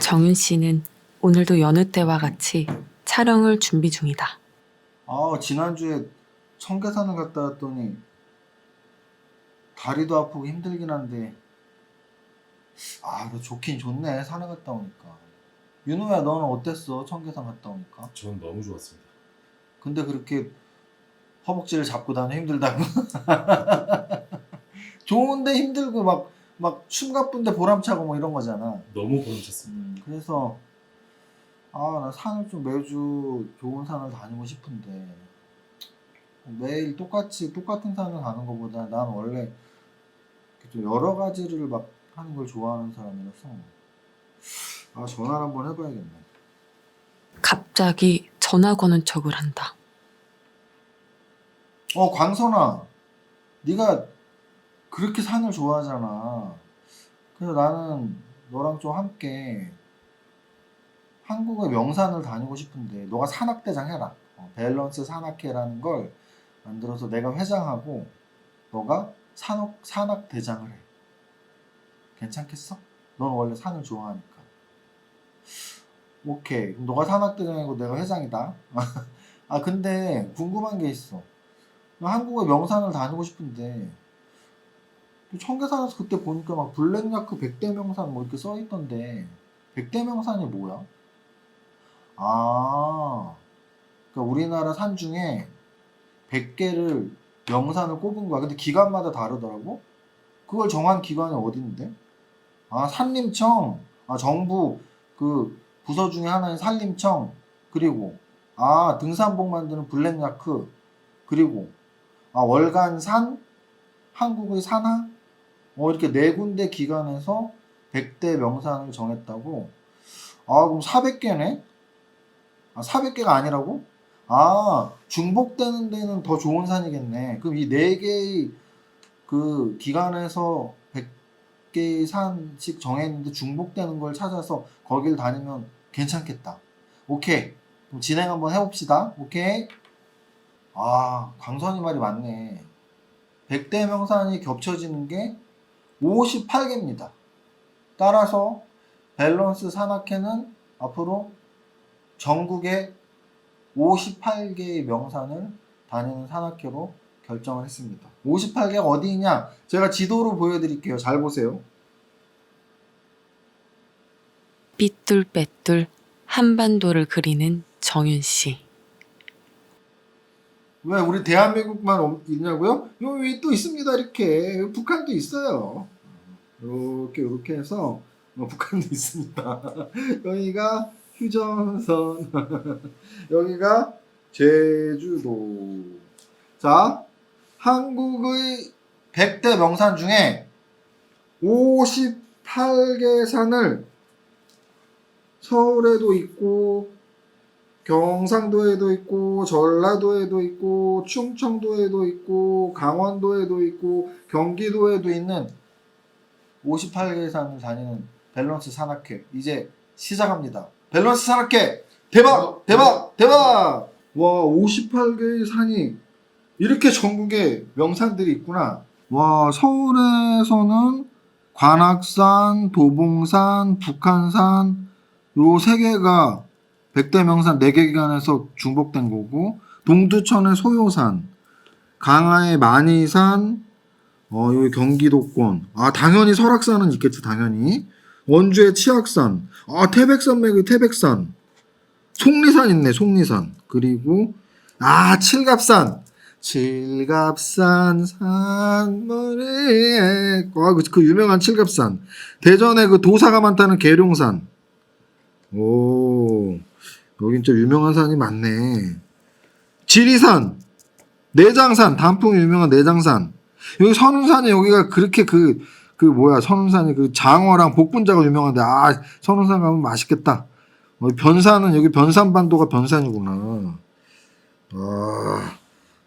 정윤 씨는 오늘도 여느 때와 같이 촬영을 준비 중이다. 아 지난주에 청계산을 갔다 왔더니 다리도 아프고 힘들긴 한데 아 좋긴 좋네 산에 갔다 오니까 윤호야 너는 어땠어? 청계산 갔다 오니까? 전 너무 좋았습니다. 근데 그렇게 허벅지를 잡고 다녀? 힘들다고? 좋은데 힘들고 막 막 춤가쁜데 보람차고 뭐 이런 거잖아. 너무 보람찼습니다. 음, 그래서 아 나 산을 좀 매주 좋은 산을 다니고 싶은데 매일 똑같이 똑같은 산을 가는 것보다 난 원래 좀 여러 가지를 막 하는 걸 좋아하는 사람이라서 아 전화를 한번 해봐야겠네. 갑자기 전화 거는 척을 한다. 어 광선아, 네가 그렇게 산을 좋아하잖아. 그래서 나는 너랑 좀 함께 한국의 명산을 다니고 싶은데 너가 산악대장 해라. 어, 밸런스 산악회라는 걸 만들어서 내가 회장하고 너가 산악 산악대장을 해. 괜찮겠어? 넌 원래 산을 좋아하니까. 오케이. 너가 산악대장이고 내가 회장이다. 아 근데 궁금한 게 있어. 나 한국의 명산을 다니고 싶은데 또 청계산에서 그때 보니까 막 블랙야크 백대 명산 뭐 이렇게 써 있던데 백대 명산이 뭐야? 아, 그러니까 우리나라 산 중에 100개를 명산을 꼽은 거야. 근데 기관마다 다르더라고. 그걸 정한 기관이 어딘데? 아, 산림청. 아, 정부 그 부서 중에 하나인 산림청. 그리고 아, 등산복 만드는 블랙야크. 그리고 아, 월간산, 한국의 산하, 어, 이렇게 네 군데 기관에서 100대 명산을 정했다고? 아, 그럼 400개네? 아, 400개가 아니라고? 아, 중복되는 데는 더 좋은 산이겠네. 그럼 이 네 개의 그 기관에서 100개의 산씩 정했는데 중복되는 걸 찾아서 거길 다니면 괜찮겠다. 오케이. 그럼 진행 한번 해봅시다. 오케이. 아, 강선이 말이 맞네. 100대 명산이 겹쳐지는 게 58개입니다. 따라서 밸런스 산악회는 앞으로 전국에 58개의 명산을 다니는 산악회로 결정을 했습니다. 58개가 어디 있냐? 제가 지도로 보여드릴게요. 잘 보세요. 삐뚤빼뚤 한반도를 그리는 정윤 씨. 왜 우리 대한민국만 없- 있냐고요? 여기 또 있습니다. 이렇게 북한도 있어요. 이렇게 이렇게 해서 어, 북한도 있습니다. 여기가 휴전선, 여기가 제주도. 자, 한국의 100대 명산 중에 58개 산을 서울에도 있고 경상도에도 있고 전라도에도 있고 충청도에도 있고 강원도에도 있고 경기도에도 있는 58개 산을 다니는 밸런스 산악회. 이제 시작합니다. 밸런스 산악회! 대박! 대박! 대박. 와 58개의 산이 이렇게 전국에 명산들이 있구나. 와 서울에서는 관악산, 도봉산, 북한산 요 세 개가 백대 명산 4개 기관에서 중복된 거고 동두천의 소요산 강화의 만이산 어 여기 경기도권. 아 당연히 설악산은 있겠지 당연히. 원주의 치악산. 아 태백산맥의 태백산. 속리산 있네 속리산. 그리고 아 칠갑산. 칠갑산 산머리에 아, 그, 그 유명한 칠갑산. 대전에 그 도사가 많다는 계룡산 오 여긴 좀 유명한 산이 많네. 지리산, 내장산, 단풍이 유명한 내장산. 여기 선운산이 여기가 그렇게 그, 그 뭐야, 선운산이 그 장어랑 복분자가 유명한데, 아, 선운산 가면 맛있겠다. 어, 변산은 여기 변산반도가 변산이구나. 아,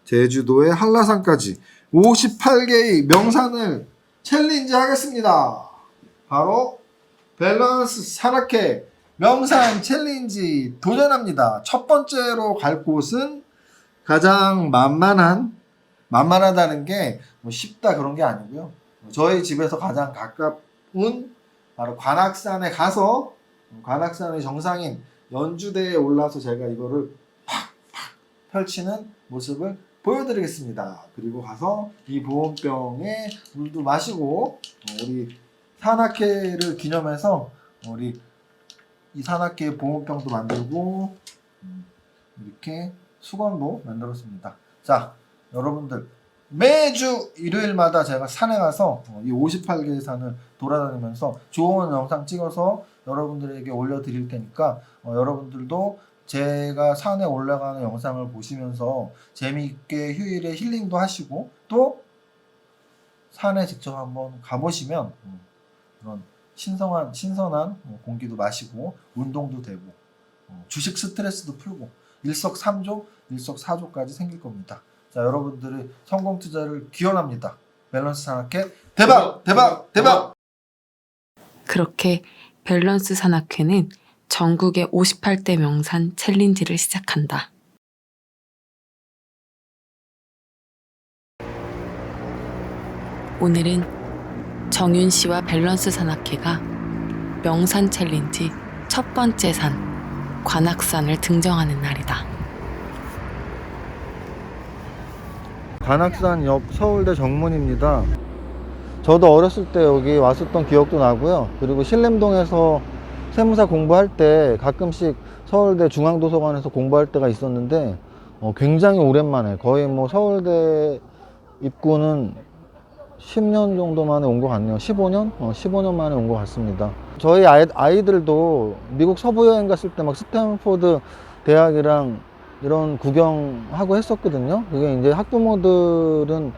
제주도의 한라산까지 58개의 명산을 챌린지 하겠습니다. 바로 밸런스 산악회 명산 챌린지 도전합니다. 첫 번째로 갈 곳은 가장 만만한 만만하다는 게 뭐 쉽다 그런 게 아니고요. 저희 집에서 가장 가까운 바로 관악산에 가서 관악산의 정상인 연주대에 올라서 제가 이거를 팍팍 펼치는 모습을 보여드리겠습니다. 그리고 가서 이 보온병에 물도 마시고 어, 우리 산악회를 기념해서 우리 이 산악회 보온병도 만들고 음, 이렇게 수건도 만들었습니다. 자, 여러분들 매주 일요일마다 제가 산에 가서 어, 이 58개의 산을 돌아다니면서 좋은 영상 찍어서 여러분들에게 올려드릴 테니까 어, 여러분들도 제가 산에 올라가는 영상을 보시면서 재미있게 휴일에 힐링도 하시고 또 산에 직접 한번 가보시면 음, 그런 신성한 신선한 어, 공기도 마시고 운동도 되고 어, 주식 스트레스도 풀고 일석삼조 일석사조까지 생길 겁니다. 자 여러분들의 성공 투자를 기원합니다. 밸런스 산악회 대박 대박 대박. 그렇게 밸런스 산악회는 전국의 58대 명산 챌린지를 시작한다. 오늘은 정윤 씨와 밸런스 산악회가 명산 챌린지 첫 번째 산 관악산을 등정하는 날이다. 관악산 옆 서울대 정문입니다. 저도 어렸을 때 여기 왔었던 기억도 나고요. 그리고 신림동에서 세무사 공부할 때 가끔씩 서울대 중앙도서관에서 공부할 때가 있었는데 어, 굉장히 오랜만에 거의 뭐 서울대 입구는 10년 정도 만에 온 것 같네요. 15년? 어, 15년 만에 온 것 같습니다. 저희 아이, 아이들도 미국 서부 여행 갔을 때 막 스탠포드 대학이랑 이런 구경하고 했었거든요. 그게 이제 학부모들은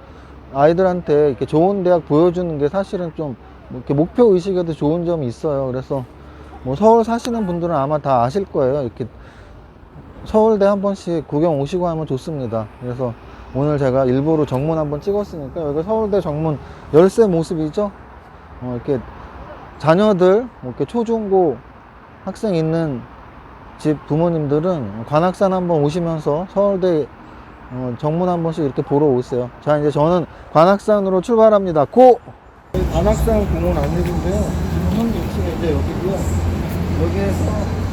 아이들한테 이렇게 좋은 대학 보여주는 게 사실은 좀 이렇게 목표 의식에도 좋은 점이 있어요. 그래서 뭐 서울 사시는 분들은 아마 다 아실 거예요. 이렇게 서울대 한 번씩 구경 오시고 하면 좋습니다. 그래서 오늘 제가 일부러 정문 한번 찍었으니까 여기 서울대 정문 열쇠 모습이죠. 어, 이렇게 자녀들 뭐 이렇게 초중고 학생 있는 집 부모님들은 관악산 한번 오시면서 서울대 어, 정문 한 번씩 이렇게 보러 오세요. 자 이제 저는 관악산으로 출발합니다. 고! 관악산 공원 안내인데요. 지금 현 위치가 이제 여기고요. 여기에서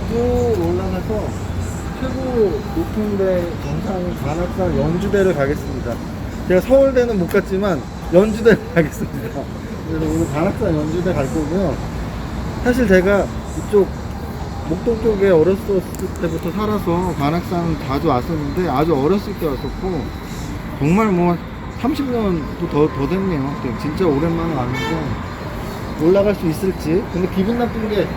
쭉 올라가서 최고 높은 데 정상인 관악산 연주대를 가겠습니다. 제가 서울대는 못 갔지만 연주대를 가겠습니다. 그래서 오늘 관악산 연주대 갈 거고요. 사실 제가 이쪽 목동 쪽에 어렸을 때부터 살아서 관악산 자주 왔었는데 아주 어렸을 때 왔었고 정말 뭐 30년도 더, 더 됐네요. 진짜 오랜만에 왔는데 올라갈 수 있을지. 근데 기분 나쁜 게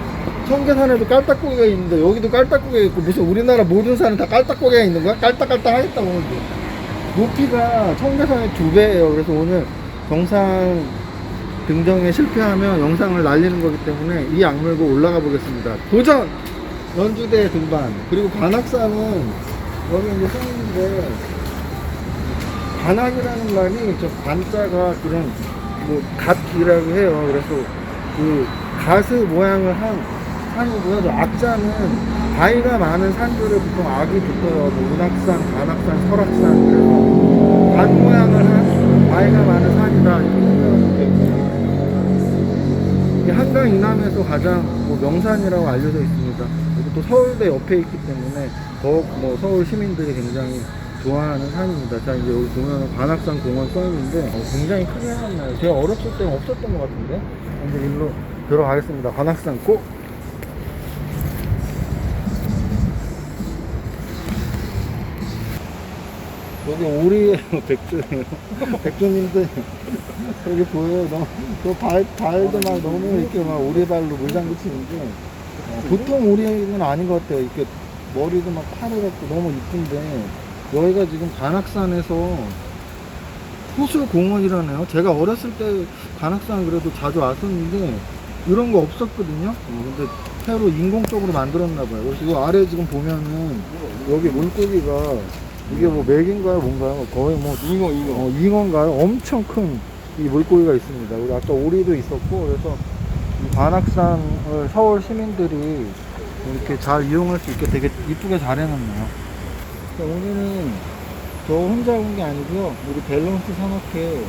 청계산에도 깔딱고개가 있는데 여기도 깔딱고개가 있고 무슨 우리나라 모든 산은 다 깔딱고개가 있는 거야? 깔딱깔딱 하겠다 오늘. 높이가 청계산의 두 배예요. 그래서 오늘 정상 등정에 실패하면 영상을 날리는 거기 때문에 이 악물고 올라가 보겠습니다. 도전! 연주대 등반. 그리고 관악산은 여기 이제 써있는데 관악이라는 말이 저 관자가 그런 뭐 갓이라고 해요. 그래서 그 가스 모양을 한 산이고요. 저 악자는 바위가 많은 산들을 보통 악이 붙어요. 뭐 운악산, 관악산, 설악산. 그래서 관 모양을 한 바위가 많은 산이다. 이렇게 되고요. 이게 한강 이남에서 가장 뭐 명산이라고 알려져 있습니다. 그리고 또 서울대 옆에 있기 때문에 더욱 뭐 서울 시민들이 굉장히 좋아하는 산입니다. 자 이제 여기 보면 관악산 공원 써 있는데 어, 굉장히 크게 해놨나요? 제가 어렸을 때는 없었던 것 같은데 이제 일로 들어가겠습니다. 관악산 꼭 여기 오리예요, 백조예요. 백조님들 여기 보여요. 너무 저 발, 발도 막 너무 이렇게 막 오리발로 물장구 치는데 어, 보통 오리는 아닌 것 같아요. 이렇게 머리도 막 파래 갖고 너무 이쁜데 여기가 지금 관악산에서 호수공원이라네요. 제가 어렸을 때 관악산 그래도 자주 왔었는데 이런 거 없었거든요. 어, 근데 새로 인공적으로 만들었나 봐요. 그래서 이 아래 지금 보면은 여기 물고기가 이게 뭐 맥인가요, 뭔가요? 거의 뭐 잉어, 잉어. 어, 잉어인가요? 엄청 큰 이 물고기가 있습니다. 그리고 아까 오리도 있었고 그래서 이 관악산을 서울 시민들이 이렇게 잘 이용할 수 있게 되게 이쁘게 잘 해놨네요. 오늘은 저 혼자 온 게 아니고요. 우리 밸런스 산악회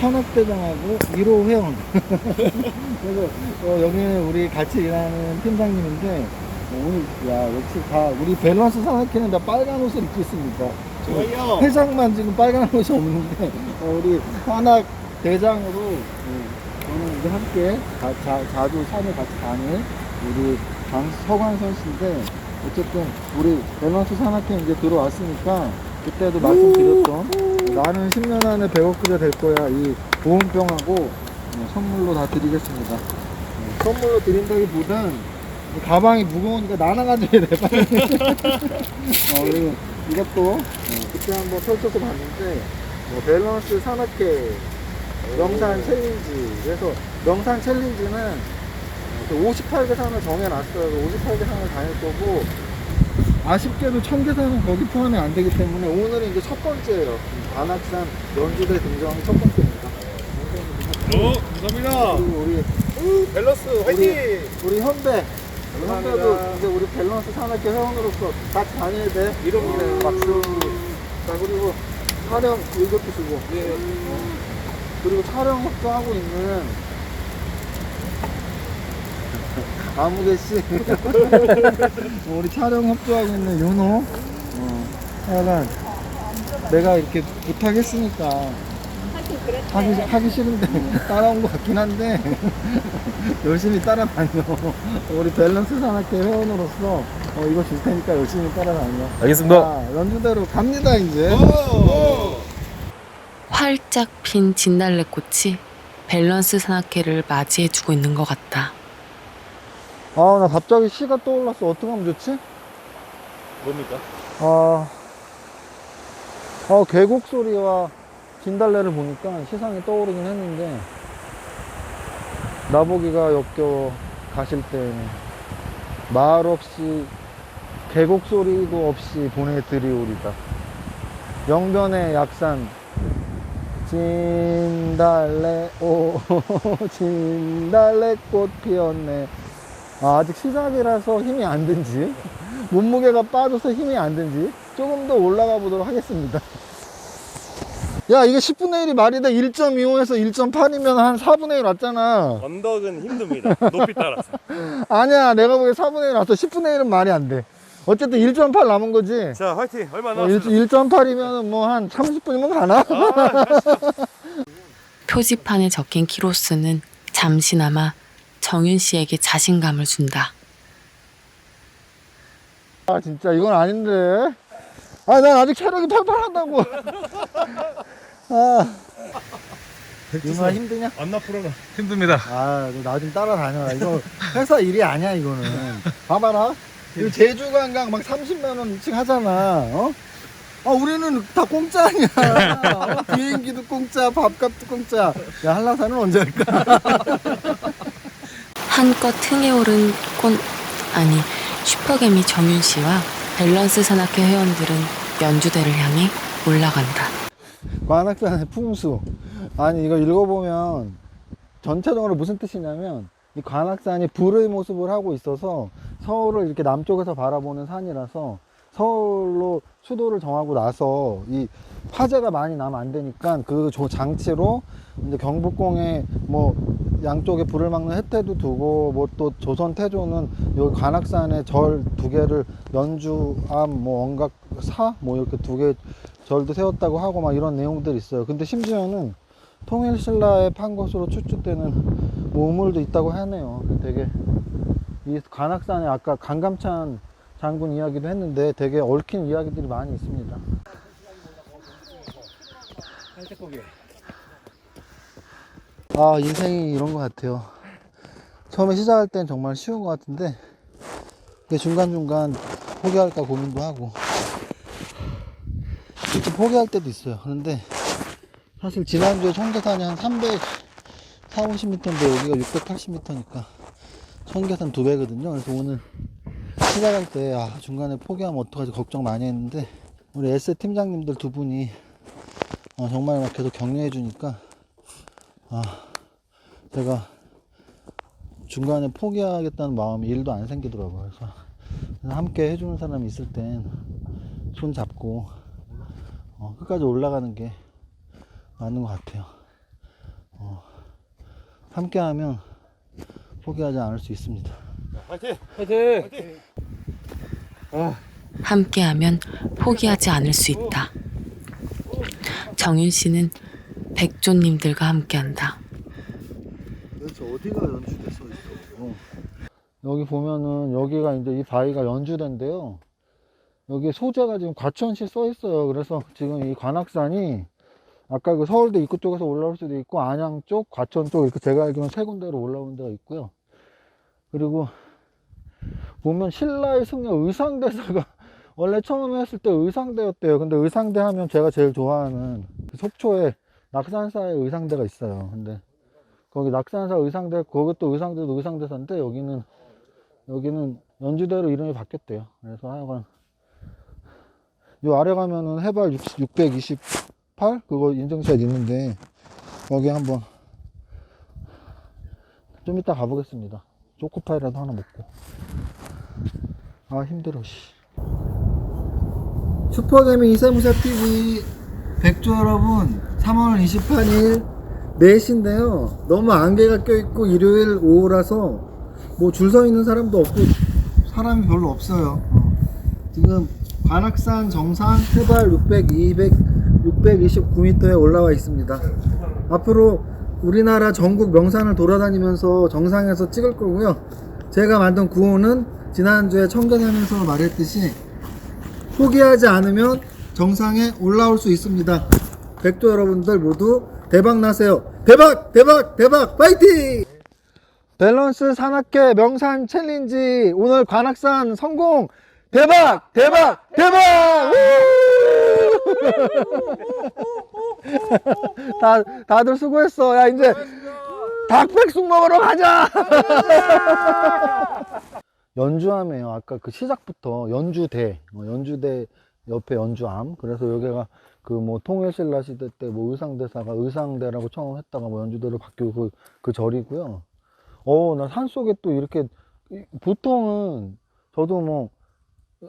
산악대장하고 1호 회원. 그래서 어, 여기는 우리 같이 일하는 팀장님인데 어, 오늘 야 역시 다 우리 밸런스 산악회는 다 빨간 옷을 입고 있습니다. 좋아요. 회장만 지금 빨간 옷이 없는데 어, 우리 산악 대장으로 어, 저는 이제 함께 자, 자, 자주 산을 같이 가는 우리 강, 서관선 씨인데 어쨌든 우리 밸런스 산악회 이제 들어왔으니까 그때도 말씀드렸던 나는 10년 안에 100억 그려 될 거야 이 보온병하고 어, 선물로 다 드리겠습니다 어, 선물로 드린다기보단 이 가방이 무거우니까 나눠 가져야 돼 빨리. 어, 그리고 이것도 어, 그때 한번 펼쳐서 봤는데 뭐 밸런스 산악회 명산 챌린지. 그래서 명산 챌린지는 58개 산을 정해놨어요. 58개 산을 다닐 거고 아쉽게도 1000개 산은 거기 포함이 안 되기 때문에 오늘은 이제 첫 번째예요. 안악산 연주대 등장이 첫 번째입니다. 어, 감사합니다. 그리고 우리 우, 밸런스 화이팅! 우리 현배 우리 감사합니다. 현배도 이제 우리 밸런스 산악회 회원으로서 같이 다녀야 돼 이름이네. 박수 자 그리고 촬영 이것도 쓰고 예. 그리고 촬영 협조하고 있는 아무개 씨 우리 촬영 협조하고 있는 윤호 어, 하여간 내가 이렇게 부탁했으니까 하기, 하기 싫은데 따라온 것 같긴 한데 열심히 따라다녀 우리 밸런스 산악회 회원으로서 어, 이거 줄 테니까 열심히 따라다녀 알겠습니다. 자 연주대로 갑니다 이제 오! 활짝 핀 진달래꽃이 밸런스 산악회를 맞이해주고 있는 것 같다. 아 나 갑자기 시가 떠올랐어 어떻게 하면 좋지? 뭡니까? 아, 아 계곡 소리와 진달래를 보니까 시상이 떠오르긴 했는데 나보기가 역겨워 가실 때 말 없이 계곡 소리도 없이 보내드리오리다. 영변의 약산. 진달래 오 진달래 꽃 피었네. 아, 아직 시작이라서 힘이 안 든지? 몸무게가 빠져서 힘이 안 든지? 조금 더 올라가 보도록 하겠습니다 야 이게 10분의 1이 말이 돼 1.25에서 1.8이면 한 4분의 1 왔잖아 언덕은 힘듭니다. 높이 따라서. 아니야 내가 보기에 4분의 1 왔어 10분의 1은 말이 안 돼 어쨌든 1.8 남은 거지 자, 화이팅! 얼마 어, 남았습니다. 1.8이면 뭐 한 30분이면 가나? 표지판에 적힌 키로수는 잠시나마 정윤 씨에게 자신감을 준다. 아 진짜 이건 아닌데 아 난 아직 체력이 팔팔하다고 아 윤아 힘드냐? 안 나쁘러가. 힘듭니다. 아, 나 좀 따라다녀라. 이거 회사 일이 아니야, 이거는. 봐봐라. 이거 제주 관광 막 30만 원 이층 하잖아. 어? 아, 우리는 다 공짜 아니야. 어? 비행기도 공짜, 밥값도 공짜. 야, 한라산은 언제 할까? 한껏 흥에 오른 꼰 아니 슈퍼개미 정윤 씨와 밸런스 산악회 회원들은 연주대를 향해 올라간다. 관악산의 풍수. 아니, 이거 읽어보면 전체적으로 무슨 뜻이냐면 이 관악산이 불의 모습을 하고 있어서 서울을 이렇게 남쪽에서 바라보는 산이라서 서울로 수도를 정하고 나서 이 화재가 많이 나면 안 되니까 그 조- 장치로 이제 경복궁에 뭐 양쪽에 불을 막는 혜태도 두고 뭐 또 조선 태조는 여기 관악산에 절 두 개를 연주암 뭐 원각 사 뭐 이렇게 두 개 절도 세웠다고 하고 막 이런 내용들이 있어요. 근데 심지어는 통일신라에 판 것으로 추측되는 뭐 우물도 있다고 하네요. 되게 이 관악산에 아까 강감찬 장군 이야기도 했는데 되게 얽힌 이야기들이 많이 있습니다. 아 인생이 이런 것 같아요. 처음에 시작할 땐 정말 쉬운 것 같은데 중간중간 포기할까 고민도 하고 좀 포기할 때도 있어요. 그런데 사실 지난주에 청계산이 한 300, 4, 50m인데 여기가 680m니까 청계산 두 배거든요. 그래서 오늘 시작할 때 아, 중간에 포기하면 어떡하지 걱정 많이 했는데 우리 에세 팀장님들 두 분이 어, 정말 막 계속 격려해 주니까 아, 제가 중간에 포기하겠다는 마음이 일도 안 생기더라고요. 그래서 함께 해주는 사람이 있을 땐 손 잡고 어, 끝까지 올라가는 게 맞는 것 같아요. 어, 함께 하면 포기하지 않을 수 있습니다. 화이팅! 화이팅! 함께하면 포기하지 않을 수 있다. 정윤 씨는 백조님들과 함께한다. 도대체 어디가 연주대 써 있어? 여기 보면은 여기가 이제 이 바위가 연주대인데요. 여기 소재가 지금 과천시 써 있어요. 그래서 지금 이 관악산이 아까 그 서울대 입구 쪽에서 올라올 수도 있고 안양 쪽, 과천 쪽 이렇게 제가 알기로는 세 군데로 올라온 데가 있고요. 그리고 보면 신라의 승려 의상대사가 원래 처음에 했을 때 의상대였대요. 근데 의상대 하면 제가 제일 좋아하는 그 속초에 낙산사의 의상대가 있어요. 근데 거기 낙산사 의상대 그것도 의상대도 의상대사인데 여기는 여기는 연주대로 이름이 바뀌었대요. 그래서 하여간 요 아래 가면은 해발 60, 628 그거 인증샷 있는데 여기 한번 좀 이따 가보겠습니다. 초코파이라도 하나 먹고 아 힘들어 씨. 슈퍼개미 이세무사 TV 백조 여러분 3월 28일 4시인데요 너무 안개가 껴있고 일요일 오후라서 뭐 줄 서 있는 사람도 없고 사람이 별로 없어요 어. 지금 관악산 정상 해발 600, 200, 629m에 올라와 있습니다 앞으로 우리나라 전국 명산을 돌아다니면서 정상에서 찍을 거고요 제가 만든 구호는 지난주에 청계산에서 말했듯이 포기하지 않으면 정상에 올라올 수 있습니다. 백조 여러분들 모두 대박 나세요. 대박, 대박, 대박, 파이팅! 밸런스 산악회 명산 챌린지 오늘 관악산 성공! 대박, 대박, 대박! 우! 다, 다들 수고했어. 야, 이제 닭백숙 먹으러 가자! 연주함이에요. 아까 그 시작부터 연주대, 어, 연주대 옆에 연주함. 그래서 여기가 그 뭐 통일신라 시대 때 뭐 의상대사가 의상대라고 처음 했다가 뭐 연주대로 바뀌고 그, 그 절이고요. 어, 나 산속에 또 이렇게 이- 보통은 저도 뭐,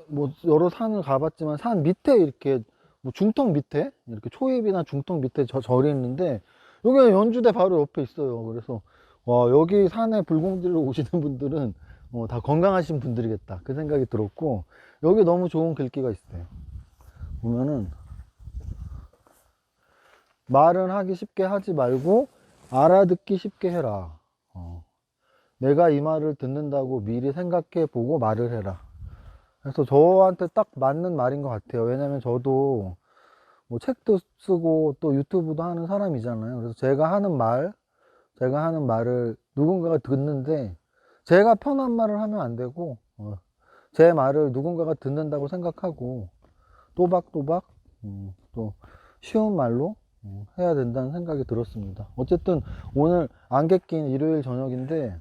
뭐 여러 산을 가봤지만 산 밑에 이렇게 뭐 중턱 밑에 이렇게 초입이나 중턱 밑에 저 절이 있는데 여기가 연주대 바로 옆에 있어요. 그래서 와 여기 산에 불공지를 오시는 분들은 어, 다 건강하신 분들이겠다. 그 생각이 들었고 여기 너무 좋은 글귀가 있어요. 보면은 말은 하기 쉽게 하지 말고 알아듣기 쉽게 해라. 어, 내가 이 말을 듣는다고 미리 생각해 보고 말을 해라 그래서 저한테 딱 맞는 말인 것 같아요 왜냐면 저도 뭐 책도 쓰고 또 유튜브도 하는 사람이잖아요 그래서 제가 하는 말 제가 하는 말을 누군가가 듣는데 제가 편한 말을 하면 안 되고 어, 제 말을 누군가가 듣는다고 생각하고 또박또박 음, 또 쉬운 말로 음, 해야 된다는 생각이 들었습니다. 어쨌든 오늘 안개 낀 일요일 저녁인데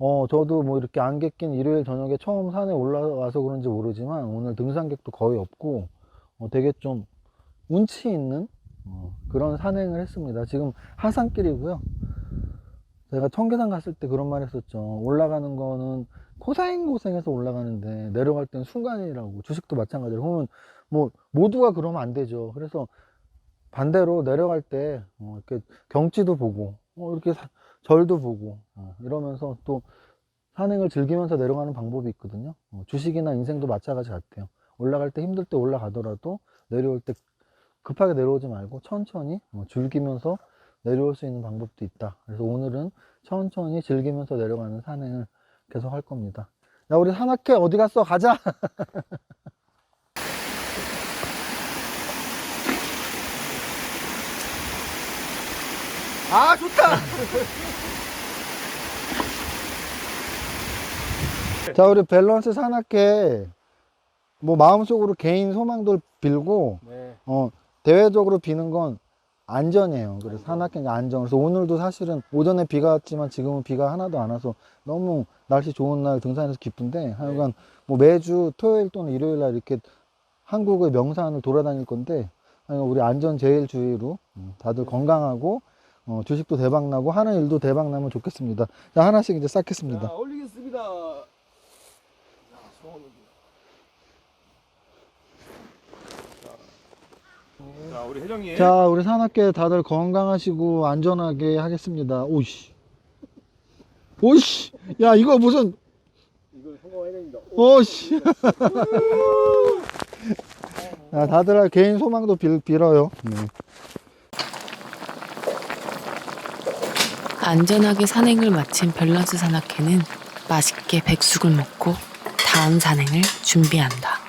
어 저도 뭐 이렇게 안개 낀 일요일 저녁에 처음 산에 올라와서 그런지 모르지만 오늘 등산객도 거의 없고 어, 되게 좀 운치 있는 어, 그런 산행을 했습니다. 지금 하산길이고요. 제가 청계산 갔을 때 그런 말 했었죠. 올라가는 거는 고생고생해서 올라가는데 내려갈 땐 순간이라고. 주식도 마찬가지로. 그러면 뭐 모두가 그러면 안 되죠. 그래서 반대로 내려갈 때 어, 이렇게 경치도 보고 어, 이렇게 사- 절도 보고 어, 이러면서 또 산행을 즐기면서 내려가는 방법이 있거든요. 어, 주식이나 인생도 마찬가지 같아요. 올라갈 때 힘들 때 올라가더라도 내려올 때 급하게 내려오지 말고 천천히 어, 즐기면서 내려올 수 있는 방법도 있다. 그래서 오늘은 천천히 즐기면서 내려가는 산행을 계속 할 겁니다. 야, 우리 산악회 어디 갔어? 가자! 아, 좋다! 자, 우리 밸런스 산악회, 뭐, 마음속으로 개인 소망도 빌고, 네. 어, 대외적으로 비는 건 안전이에요. 그래서 산악회가 안전. 그래서 오늘도 사실은 오전에 비가 왔지만 지금은 비가 하나도 안 와서 너무 날씨 좋은 날 등산해서 기쁜데 하여간 뭐 매주 토요일 또는 일요일 날 이렇게 한국의 명산을 돌아다닐 건데 하여간 우리 안전 제일 주의로 음, 다들 건강하고 어, 주식도 대박 나고 하는 일도 대박 나면 좋겠습니다. 자, 하나씩 이제 쌓겠습니다. 자, 올리겠습니다. 소원을. 자, 자, 우리 혜정이. 자, 우리 산악계 다들 건강하시고 안전하게 하겠습니다. 오이씨. 오이씨. 야, 이거 무슨, 이거 성공해야 됩니다. 오이씨. 야, 다들 개인 소망도 빌, 빌어요. 네. 안전하게 산행을 마친 밸런스 산악회는 맛있게 백숙을 먹고 다음 산행을 준비한다.